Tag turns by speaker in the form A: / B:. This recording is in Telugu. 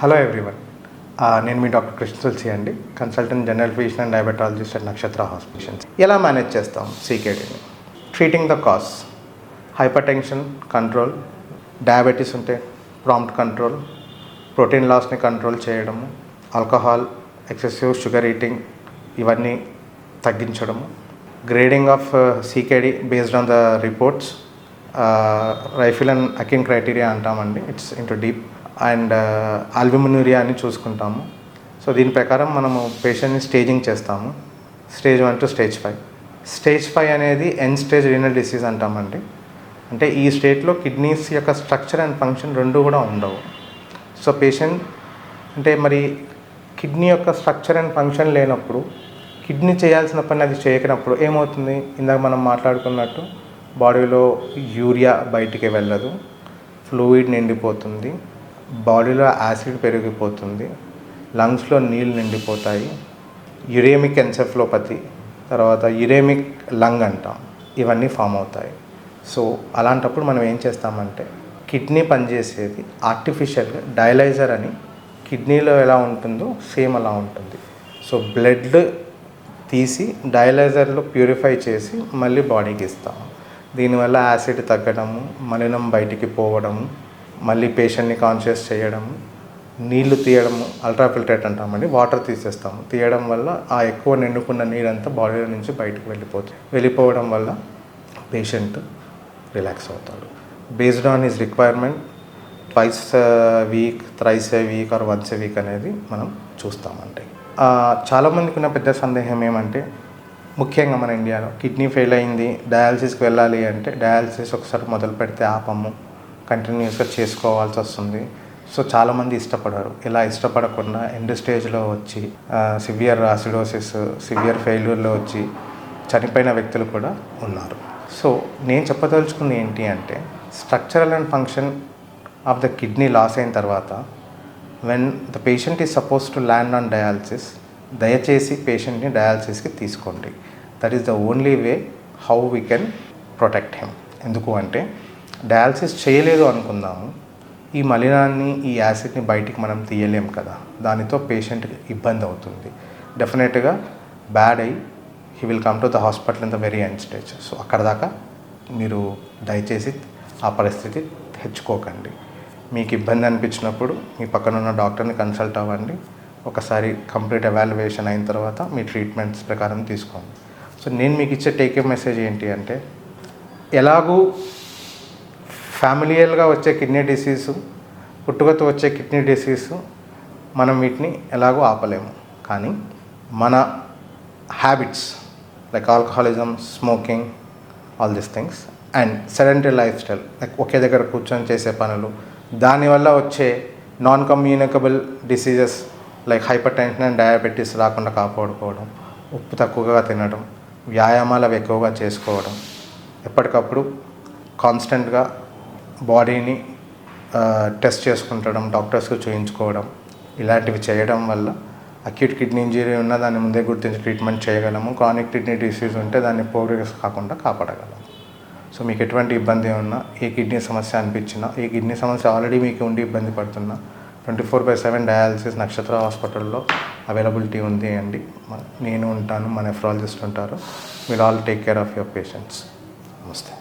A: Hello everyone. నేను మీ డాక్టర్ కృష్ణ తులసి అండి. Consultant general physician and diabetologist at Nakshatra hospitals ఎలా మేనేజ్ చేస్తాం సీకేడీని? Treating the cause hypertension control diabetes ఉంటే ప్రాంప్ట్ కంట్రోల్ ప్రోటీన్ లాస్ని కంట్రోల్ చేయడము. ఆల్కహాల్ ఎక్సెసివ్ షుగర్ ఈటింగ్ ఇవన్నీ తగ్గించడము. Grading of CKD based on the reports rifle and akin criteria అంటామండి. It's into deep and albuminuria అని చూసుకుంటాము. సో దీని ప్రకారం మనము పేషెంట్ని స్టేజింగ్ చేస్తాము. Stage one to stage five. Stage five అనేది ఎన్ స్టేజ్ రీనల్ డిసీజ్ అంటామండి. అంటే ఈ స్టేట్లో కిడ్నీస్ యొక్క స్ట్రక్చర్ అండ్ ఫంక్షన్ రెండు కూడా ఉండవు. సో పేషెంట్ అంటే మరి కిడ్నీ యొక్క స్ట్రక్చర్ అండ్ ఫంక్షన్ లేనప్పుడు కిడ్నీ చేయాల్సిన పని అది చేయకనప్పుడు ఏమవుతుంది? ఇందాక మనం మాట్లాడుకున్నట్టు బాడీలో యూరియా బయటికి వెళ్ళదు. ఫ్లూయిడ్ నిండిపోతుంది. బాడీలో యాసిడ్ పెరిగిపోతుంది లంగ్స్లో నీళ్ళు నిండిపోతాయి యురేమిక్ ఎన్సెఫ్లోపతి తర్వాత యురేమిక్ లంగ్ అంటాం ఇవన్నీ ఫామ్ అవుతాయి. సో అలాంటప్పుడు మనం ఏం చేస్తామంటే కిడ్నీ పనిచేసేది ఆర్టిఫిషియల్గా డయలైజర్ అని కిడ్నీలో ఎలా ఉంటుందో సేమ్ అలా ఉంటుంది. సో బ్లడ్ తీసి డయలైజర్లో ప్యూరిఫై చేసి మళ్ళీ బాడీకి ఇస్తాము దీనివల్ల యాసిడ్ తగ్గడము మలినం బయటికి పోవడము మళ్ళీ పేషెంట్ని కాన్షియస్ చేయడము నీళ్ళు తీయడము అల్ట్రాఫిల్ట్రేట్ అంటామండి వాటర్ తీసేస్తాము. తీయడం వల్ల ఆ ఎక్కువ నిండుకున్న నీరంతా బాడీలో నుంచి బయటకు వెళ్ళిపోతుంది వెళ్ళిపోవడం వల్ల పేషెంట్ రిలాక్స్ అవుతాడు. Based on his requirement twice week thrice a week or once a week అనేది మనం చూస్తామంటే చాలామందికి ఉన్న పెద్ద సందేహం ఏమంటే ముఖ్యంగా మన ఇండియాలో కిడ్నీ ఫెయిల్ అయింది డయాలసిస్కి వెళ్ళాలి అంటే డయాలసిస్ ఒకసారి మొదలు పెడితే ఆపము. కంటిన్యూస్గా చేసుకోవాల్సి వస్తుంది. సో చాలామంది ఇష్టపడరు. ఇలా ఇష్టపడకుండా ఎండ్ స్టేజ్లో వచ్చి సివియర్ ఆసిడోసిస్ సివియర్ ఫెయిల్యూర్లో వచ్చి చనిపోయిన వ్యక్తులు కూడా ఉన్నారు. సో నేను చెప్పదలుచుకుంది ఏంటి అంటే structural and function of the kidney loss అయిన తర్వాత when the patient is suppose to land on dialysis దయచేసి పేషెంట్ని డయాలసిస్కి తీసుకోండి. That is the only way how we can protect him ఎందుకు అంటే డయాలసిస్ చేయలేదు అనుకుందాము. ఈ మలినాన్ని ఈ యాసిడ్ని బయటికి మనం తీయలేం కదా. దానితో పేషెంట్కి ఇబ్బంది అవుతుంది. డెఫినెట్గా బ్యాడ్ అయ్యి he will come to the hospital in the very end stage. So అక్కడ దాకా మీరు దయచేసి ఆ పరిస్థితి తెచ్చుకోకండి. మీకు ఇబ్బంది అనిపించినప్పుడు మీ పక్కన ఉన్న డాక్టర్ని కన్సల్ట్ అవ్వండి. ఒకసారి కంప్లీట్ ఎవాల్యుయేషన్ అయిన తర్వాత మీ ట్రీట్మెంట్స్ ప్రకారం తీసుకోండి. సో నేను మీకు ఇచ్చే టేకే మెసేజ్ ఏంటి అంటే ఎలాగూ ఫ్యామిలియల్గా వచ్చే కిడ్నీ డిసీజు పుట్టుకతో వచ్చే కిడ్నీ డిసీజు మనం వీటిని ఎలాగో ఆపలేము. కానీ మన habits like alcoholism smoking all these things and sedentary lifestyle like ఒకే దగ్గర కూర్చొని చేసే పనులు దానివల్ల వచ్చే non communicable diseases like hypertension and diabetes రాకుండా కాపాడుకోవడం ఉప్పు తక్కువగా తినడం వ్యాయామాలు అవి ఎక్కువగా చేసుకోవడం ఎప్పటికప్పుడు కాన్స్టెంట్గా బాడీని టెస్ట్ చేసుకుంటడం డాక్టర్స్కి చూయించుకోవడం ఇలాంటివి చేయడం వల్ల అక్యూట్ కిడ్నీ ఇంజరీ ఉన్న దాన్ని ముందే గుర్తించి ట్రీట్మెంట్ చేయగలము. క్రానిక్ కిడ్నీ డిసీజ్ ఉంటే దాన్ని ప్రోగ్రెస్ కాకుండా కాపాడగలము సో మీకు ఎటువంటి ఇబ్బంది ఉన్నా ఏ కిడ్నీ సమస్య అనిపించినా ఏ కిడ్నీ సమస్య ఆల్రెడీ మీకు ఉండి ఇబ్బంది పడుతున్నా twenty four by seven dialysis Nakshatra హాస్పిటల్లో అవైలబిలిటీ ఉంది అండి. నేను ఉంటాను మన నెఫ్రాలజిస్ట్ ఉంటారు. Will all take care of your patients. నమస్తే.